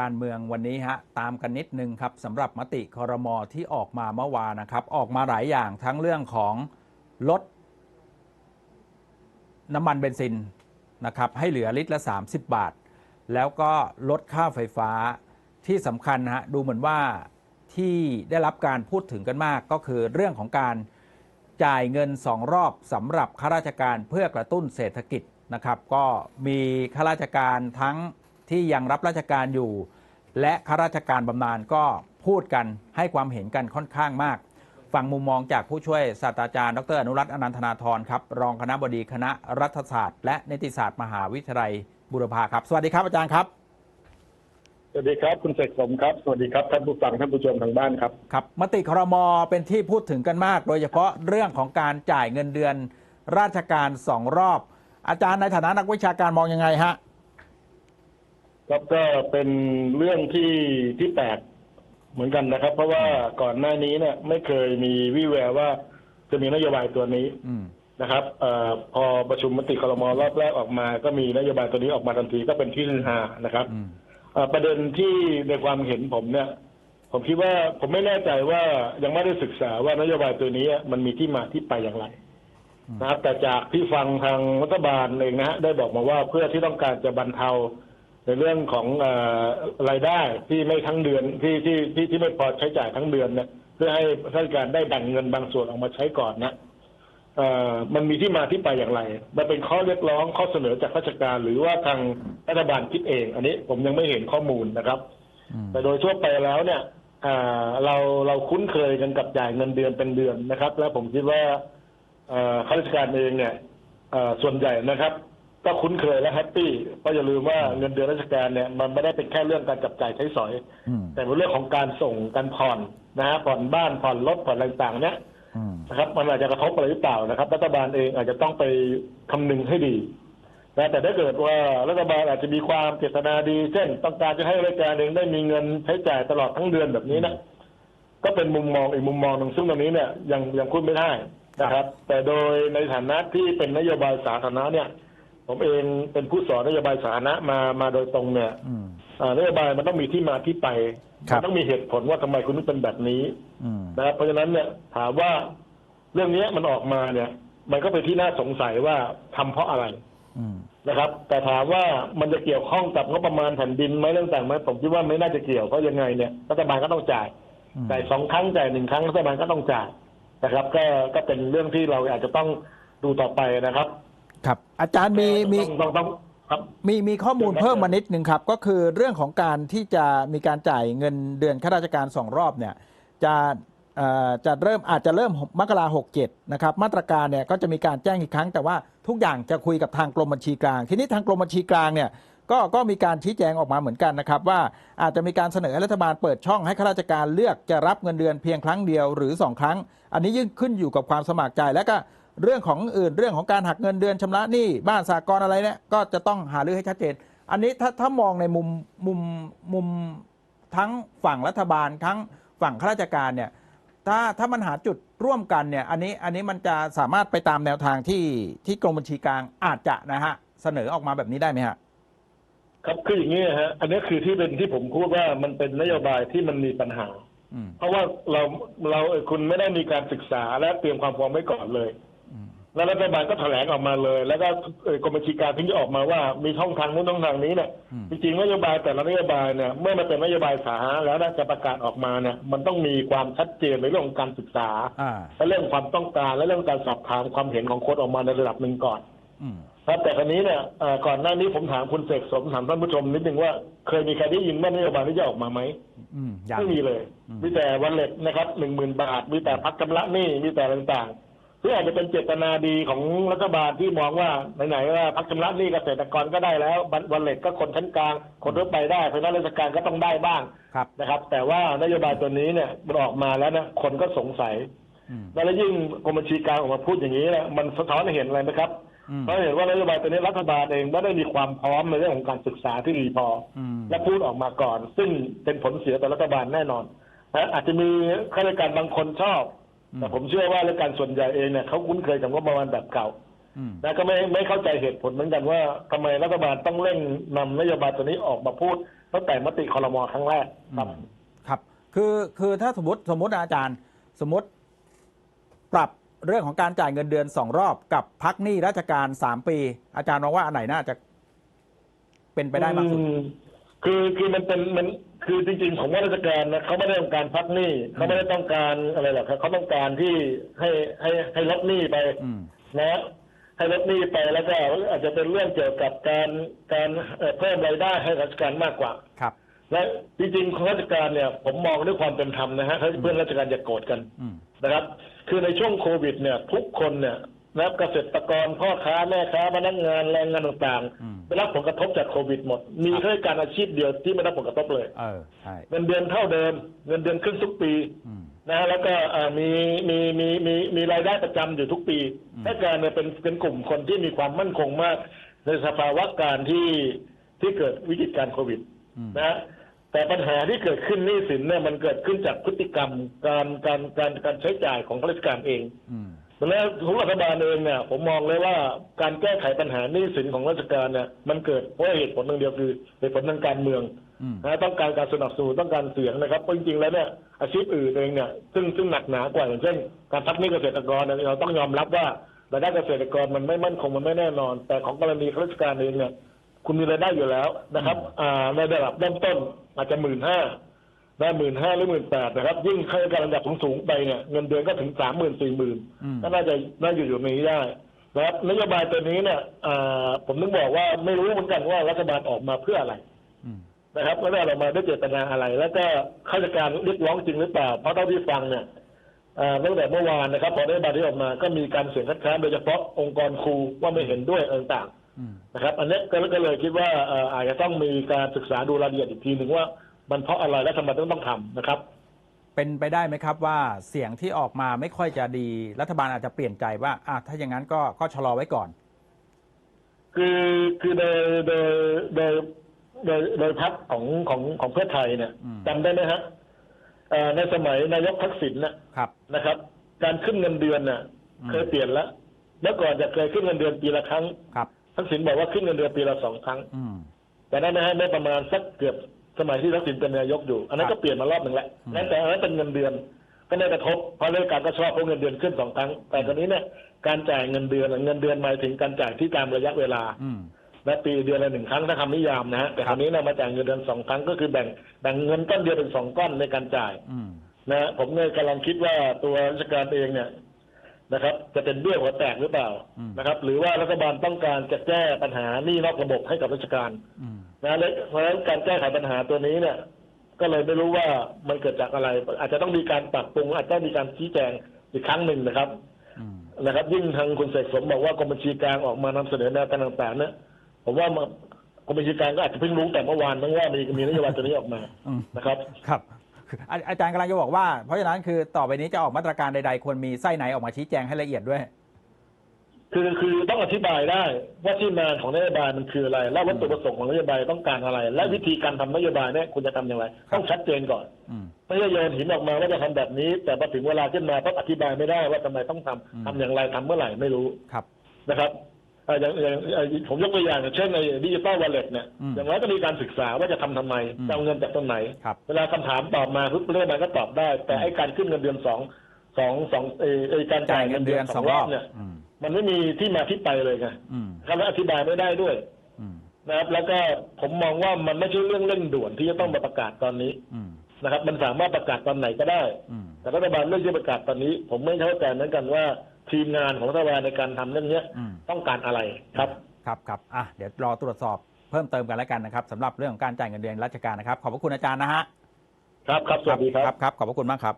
การเมืองวันนี้ฮะตามกันนิดนึงครับสำหรับมติคอรมอที่ออกมาเมื่อวานนะครับ ออกมาหลายอย่างทั้งเรื่องของลดน้ำมันเบนซินนะครับให้เหลือลิตรละ 30 บาท แล้วก็ลดค่าไฟฟ้าที่สำคัญฮะดูเหมือนว่าที่ได้รับการพูดถึงกันมากก็คือเรื่องของการจ่ายเงิน2รอบสำหรับข้าราชการเพื่อกระตุ้นเศรษฐกิจนะครับ ก็มีข้าราชการทั้ง ที่ยังรับราชการอยู่ และข้าราชการบำนาญก็พูดกันให้ความเห็นกันค่อนข้างมาก ฟังมุมมองจากผู้ช่วยศาสตราจารย์ ดรอนุรัตน์อนันทนาธรครับรองคณะบดีคณะรัฐศาสตร์ และนิติศาสตร์มหาวิทยาลัยบุรพาครับ สวัสดีครับอาจารย์ครับสวัสดีครับ คุณเสกสมครับ สวัสดีครับท่านผู้ฟังท่านผู้ชมทางบ้านครับครับมติครมเป็นที่พูดถึงกันมาก โดยเฉพาะเรื่องของการจ่ายเงินเดือน ราชการสองรอบ อาจารย์ในฐานะนักวิชาการมองยังไงฮะ ครับก็เป็นเรื่องที่ที่แปลกเหมือนกันนะครับ เพราะว่าก่อนหน้านี้เนี่ย ไม่เคยมีวิแววว่าจะมีนโยบายตัวนี้นะครับอพอประชุมมติครมรอบแรกออกมา ก็มีนโยบายตัวนี้ออกมาทันทีก็เป็นที่ฮือฮานะครับประเด็นที่ในความเห็นผมเนี่ย ผมคิดว่าผมไม่แน่ใจว่ายังไม่ได้ศึกษาว่านโยบายตัวนี้มันมีที่มาที่ไปอย่างไรนะครับ แต่จากที่ฟังทางรัฐบาลเองนะฮะได้บอกมาว่าเพื่อที่ต้องการจะบรรเทา ในเรื่องของเออรายได้ที่ไม่ทั้งเดือนที่ที่ที่ที่ไม่พอใช้จ่ายทั้งเดือนเนี่ยเพื่อให้ข้าราชการได้แบ่งเงินบางส่วนออกมาใช้ก่อนนะเอ่อมันมีที่มาที่ไปอย่างไร มันเป็นข้อเรียกร้องข้อเสนอจากราชการ หรือว่าทางรัฐบาลคิดเอง อันนี้ผมยังไม่เห็นข้อมูลนะครับอืมแต่โดยทั่วไปแล้วเนี่ยอ่าเราเราคุ้นเคยกันกับจ่ายเงินเดือนเป็นเดือนนะครับ และผมคิดว่าเอ่อข้าราชการเองเนี่ยเอ่อส่วนใหญ่นะครับ ก็คุ้นเคยและแฮปปี้เพราะอย่าลืมว่าเงินเดือนราชการเนี่ยมันไม่ได้เป็นแค่เรื่องการจับจ่ายใช้สอย อืมแต่เป็นเรื่องของการส่งการผ่อนนะฮะผ่อนบ้านผ่อนรถผ่อนอะไรต่างๆเนี่ยอืมนะครับมันอาจจะกระทบอะไรหรือเปล่านะครับ รัฐบาลเองอาจจะต้องไปคำนึงให้ดีนะแต่ถ้าเกิดว่ารัฐบาลอาจจะมีความเจตนาดีเช่น ต้องการจะให้ราชการเองได้มีเงินใช้จ่ายตลอดทั้งเดือนแบบนี้นะก็เป็นมุมมองอีกมุมมองหนึ่งซึ่งตรงนี้เนี่ยยังยังพูดไม่ได้นะครับ แต่โดยในฐานะที่เป็นนโยบายสาธารณะเนี่ย ผมเองเป็นผู้สอนนโยบายสาธารณะมามาโดยตรงเนี่ยอืมอ่านโยบายมันต้องมีที่มาที่ไปครับ มัต้องมีเหตุผลว่าทำไมคุณถึงเป็นแบบนี้อืม นะครับเพราะฉะนั้นเนี่ยถามว่าเรื่องนี้มันออกมาเนี่ย มันก็เป็นที่น่าสงสัยว่าทำเพราะอะไรอืม นะครับ แต่ถามว่ามันจะเกี่ยวข้องกับงบประมาณแผ่นดินไหมเรื่องต่างไหมผมคิดว่าไม่น่าจะเกี่ยวเพราะยังไงเนี่ยรัฐบาลก็ต้องจ่าย อืม จ่ายสองครั้งจ่ายหนึ่งครั้งรัฐบาลก็ต้องจ่ายนะครับ ก็ก็เป็นเรื่องที่เราอาจจะต้องดูต่อไปนะครับ ครับ อาจารย์มีมีต้องต้องต้องครับ มีมีข้อมูลเชิญครับเพิ่มมานิดนึงครับ ก็คือเรื่องของการที่จะมีการจ่ายเงินเดือนข้าราชการสองรอบเนี่ยจะเอ่อจะเริ่มอาจจะเริ่มมกราหกเจ็ดนะครับ มาตรการเนี่ยก็จะมีการแจ้งอีกครั้ง แต่ว่าทุกอย่างจะคุยกับทางกรมบัญชีกลาง ทีนี้ทางกรมบัญชีกลางเนี่ยก็ก็มีการชี้แจงออกมาเหมือนกันนะครับ ว่าอาจจะมีการเสนอให้รัฐบาลเปิดช่องให้ข้าราชการเลือกจะรับเงินเดือนเพียงครั้งเดียวหรือสองครั้ง อันนี้ยิ่งขึ้นอยู่กับความสมัครใจและก็ เรื่องของอื่นเรื่องของการหักเงินเดือนชำระหนี้บ้านสากลอะไรเนี่ยก็จะต้องหารือให้ชัดเจน อันนี้ถ้าถ้ามองในมุมมุมมุมทั้งฝั่งรัฐบาลทั้งฝั่งข้าราชการเนี่ยถ้าถ้ามันหาจุดร่วมกันเนี่ยอันนี้อันนี้มันจะสามารถไปตามแนวทางที่ที่กรมบัญชีกลางอาจจะนะฮะเสนอออกมาแบบนี้ได้ไหมฮะครับคืออย่างนี้ฮะอันนี้คือที่เป็นที่ผมพูดว่ามันเป็นนโยบายที่มันมีปัญหาอืมเพราะว่าเราเราเอ่อคุณไม่ได้มีการศึกษาและเตรียมความพร้อมไว้ก่อนเลยอืม แล้วรัฐบาลก็แถลงออกมาเลย แล้วก็เอ่อกรมบัญชีกลารถึงจะออกมาว่ามีช่องทางนู้นช่องทางนี้เนี่ยอืมจริงๆนโยบายแต่ละนโยบายเนี่ยเมื่อมันเป็นนโยบายสาธารณะแล้วนะจะประกาศออกมาเนี่ยมันต้องมีความชัดเจนในเรื่องของการศึกษาอ่าและเรื่องความต้องการและเรื่องการสอบถามความเห็นของคนออกมาในระดับหนึ่งก่อนอืมครับแต่คราวนี้เนี่ยเอ่อก่อนหน้านี้ผมถามคุณเสกสมถามท่านผู้ชมนิดนึงว่าเคยมีใครได้ยินว่านโยบายนี้จะออกมาไหมอืมอย่างไม่มีเลยอืมมีแต่วันเล็ตนะครับหนึ่งหมื่นบาทมีแต่พักชำระหนี้มีแต่ต่างๆ ซึ่งอาจจะเป็นเจตนาดีของรัฐบาลที่มองว่าไหนๆว่าพักชำระหนี้เกษตรกรก็ได้แล้ววันวันเล็ตก็คนชั้นกลาง คนทั่วไปได้เพราะฉะนั้นราชการก็ต้องได้บ้างครับ นะครับ แต่ว่านโยบายตัวนี้เนี่ยมันออกมาแล้วนะคนก็สงสัยอืมแล้วยิ่งกรมบัญชีกลางออกมาพูดอย่างนี้เนี่ยมันสะท้อนให้เห็นอะไรไหมครับอืมเพราะเห็นว่านโยบายตัวนี้รัฐบาลเองไม่ได้มีความพร้อมในเรื่องของการศึกษาที่ดีพออืมและพูดออกมาก่อน ซึ่งเป็นผลเสียต่อรัฐบาลแน่นอนนะอาจจะมีข้าราชการบางคนชอบอืม แต่ผมเชื่อว่าราชการส่วนใหญ่เองเนี่ยเขาคุ้นเคยกับงบประมาณแบบเก่าอืมนะก็ไม่ไม่เข้าใจเหตุผลเหมือนกันว่าทำไมรัฐบาลต้องเร่งนำนโยบายตัวนี้ออกมาพูดตั้งแต่มติคอรมอครั้งแรกครับอืมครับ คือคือถ้าสมมติสมมตินะอาจารย์ สมมติปรับเรื่องของการจ่ายเงินเดือนสองรอบกับพักหนี้ราชการสามปี อาจารย์มองว่าอันไหนน่าจะเป็นไปได้มากสุดอืมคือคือมันเป็นมัน คือจริงๆผมว่าราชการนะเขาไม่ได้ต้องการพักหนี้เขาไม่ได้ต้องการอะไรหรอกครับเขาต้องการที่ให้ให้ให้ลดหนี้ไปอืมนะให้ลดหนี้ไปแล้วก็อาจจะเป็นเรื่องเกี่ยวกับการการเอ่อเพิ่มรายได้ให้ราชการมากกว่าครับ และจริงๆของราชการเนี่ย ผมมองด้วยความเป็นธรรมนะฮะให้เพื่อนราชการอย่าโกรธกันอืมนะครับ คือในช่วงโควิดเนี่ยทุกคนเนี่ยนะครับเกษตรกรพ่อค้าแม่ค้าพนักงานแรงงานต่างอืมๆ ได้รับผลกระทบจากโควิดหมด มีข้าราชการอาชีพเดียวที่ไม่ได้รับผลกระทบเลยเออใช่เงินเดือนเท่าเดิม เงินเดือนขึ้นทุกปีอืม นะฮะแล้วก็เอ่อมีมีมีมีมีรายได้ประจำอยู่ทุกปีอืมราชการเนี่ยเป็นเป็นกลุ่มคนที่มีความมั่นคงมาก ในสภาวะการที่ที่เกิดวิกฤตการโควิด อืม นะฮะแต่ปัญหาที่เกิดขึ้นหนี้สินเนี่ยมันเกิดขึ้นจากพฤติกรรมการการการการใช้จ่ายของข้าราชการเอง อืม ดังนั้นทุกรัฐบาลเองเนี่ยผมมองเลยว่าการแก้ไขปัญหาหนี้สินของราชการเนี่ยมันเกิดเพราะเหตุผลหนึ่งเดียวคือเหตุผลทางการเมืองอืมนะต้องการการสนับสนุนต้องการเสียงนะครับเพราะจริงๆแล้วเนี่ยอาชีพอื่นเองเนี่ยซึ่งซึ่งหนักหนากว่าอย่างเช่น การพักหนี้เกษตรกรเนี่ยเราต้องยอมรับว่ารายได้เกษตรกรมันไม่มั่นคงมันไม่แน่นอน แต่ของกรณีข้าราชการเองเนี่ยคุณมีรายได้อยู่แล้วนะครับอ่าในระดับเริ่มต้นอาจจะหมื่นห้า ได้หมื่นห้าหรือหมื่นแปดนะครับ ยิ่งข้าราชการระดับสูงๆไปเนี่ยเงินเดือนก็ถึงสามหมื่นสี่หมื่นอืมก็น่าจะน่าจะอยู่ในนี้ได้นะครับนโยบายตัวนี้เนี่ยอ่าผมต้องบอกว่าไม่รู้เหมือนกันว่ารัฐบาลออกมาเพื่ออะไรอืมนะครับแล้วได้ออกมาด้วยเจตนาอะไร แล้วก็ข้าราชการเรียกร้องจริงหรือเปล่าเพราะเท่าที่ฟังเนี่ยอ่าตั้งแต่เมื่อวานนะครับ พอได้บาที่ออกมาก็มีการเสียงคัดค้านโดยเฉพาะองค์กรครูว่าไม่เห็นด้วยอะไรต่างอืมๆนะครับ อันนี้ก็ก็เลยคิดว่าเอ่ออาจจะต้องมีการศึกษาดูรายละเอียดอีกทีหนึ่งว่า มันเพราะอะไรและทำไมต้องต้องทำนะครับ เป็นไปได้ไหมครับว่าเสียงที่ออกมาไม่ค่อยจะดีรัฐบาลอาจจะเปลี่ยนใจว่าอะถ้าอย่างนั้นก็ก็ชะลอไว้ก่อน คือคือโดยโดยโดยโดยโดยพักของของของเพื่อไทยเนี่ยอืม จำได้ไหมฮะเอ่อในสมัยนายกทักษิณน่ะครับ นะครับ การขึ้นเงินเดือนน่ะ อืม เคยเปลี่ยนแล้วเมื่อก่อนจะเคยขึ้นเงินเดือนปีละครั้งครับ ทักษิณบอกว่าขึ้นเงินเดือนปีละสองครั้ง อืม แต่นั้นนะฮะได้ประมาณสักเกือบ สมัยที่ทักษิณเป็นนายกอยู่ อันนั้นครัก็บเปลี่ยนมารอบหนึ่งแล้วอืมนั่นแต่อันนั้นเป็นเงินเดือน ก็ได้กระทบเพราะราชการก็ชอบเพราะเงินเดือนขึ้นสองครั้ง แต่ตอนนี้เนี่ยการจ่ายเงินเดือนเงินเดือนหมายถึงการจ่ายที่ตามระยะเวลาอืมและปีเดือนละหนึ่งครั้งถ้าคำนิยามนะฮะแต่คครับราวนี้เนี่ยมาจ่ายเงินเดือนสองครั้งก็คือแบ่งแบ่งเงินก้อนเดียวเป็นสองก้อนในการจ่ายอืมนะฮะผมเลยกำลังคิดว่าตัวราชการเองเนี่ยนะครับ จะเป็นเบี้ยหัวแตกหรือเปล่าอืมนะครับ หรือว่ารัฐบาลต้องการจะแก้ปัญหาหนี้นอกระบบให้กับราชการอืม นะและเพราะฉะนั้นการแก้ไขปัญหาตัวนี้เนี่ย ก็เลยไม่รู้ว่ามันเกิดจากอะไร อาจจะต้องมีการปรับปรุง อาจจะต้องมีการชี้แจงอีกครั้งหนึ่งนะครับอืมนะครับ ยิ่งทางคุณเสกสมบอกว่ากรมบัญชีกลางออกมานำเสนอแนวการต่างๆเนี่ยผมว่ากรมบัญชีกลางก็อาจจะเพิ่งรู้แต่เมื่อวานมั้งว่ามีมีนโยบายตัวนี้ออกมาอืมนะครับ ครับคืออาอาจารย์กำลังจะบอกว่า เพราะฉะนั้นคือต่อไปนี้จะออกมาตรการใดๆควรมีไส้ไหนออกมาชี้แจงให้ละเอียดด้วย คือคือต้องอธิบายได้ว่าที่มาของนโยบายมันคืออะไร และวัตถุประสงค์ของนโยบายต้องการอะไร และวิธีการทำนโยบายเนี่ยคุณจะทำอย่างไรครับต้องชัดเจนก่อนอืมไม่ใช่โยนหินออกมาว่าจะทำแบบนี้ แต่พอถึงเวลาขึ้นมาต้องอธิบายไม่ได้ว่าทำไมต้องทำอืมทำอย่างไรทำเมื่อไหร่ไม่รู้ครับนะครับอ่าอย่างอย่างอย่างผมยกตัวอย่างอย่างเช่นในดิจิตอลวอลเล็ตเนี่ยอืมอย่างน้อยก็มีการศึกษาว่าจะทำทำไมอืมจะเอาเงินจากตรงไหนครับเวลาคำถามตอบมาปุ๊บเรื่องมันก็ตอบได้ แต่ไอ้การขึ้นเงินเดือนสองสองสองเออเออการจ่ายเงินเดือนสองรอบเนี่ยอื มมันไม่มีที่มาที่ไปเลยไงอืมครับและอธิบายไม่ได้ด้วยอืมนะครับ แล้วก็ผมมองว่ามันไม่ใช่เรื่องเร่งด่วนที่จะต้องมาประกาศตอนนี้อืมนะครับ มันสามารถประกาศตอนไหนก็ได้อืมแต่รัฐบาลเลือกที่จะประกาศตอนนี้ ผมไม่เข้าใจเหมือนกันว่าทีมงานของรัฐบาลในการทำเรื่องเนี้ยอืมต้องการอะไรครับ ครับครับอะเดี๋ยวรอตรวจสอบเพิ่มเติมกันแล้วกันนะครับสำหรับเรื่องของการจ่ายเงินเดือนราชการนะครับ ขอบพระคุณอาจารย์นะฮะ ครับครับสวัสดีครับครับครับขอบพระคุณมากครับ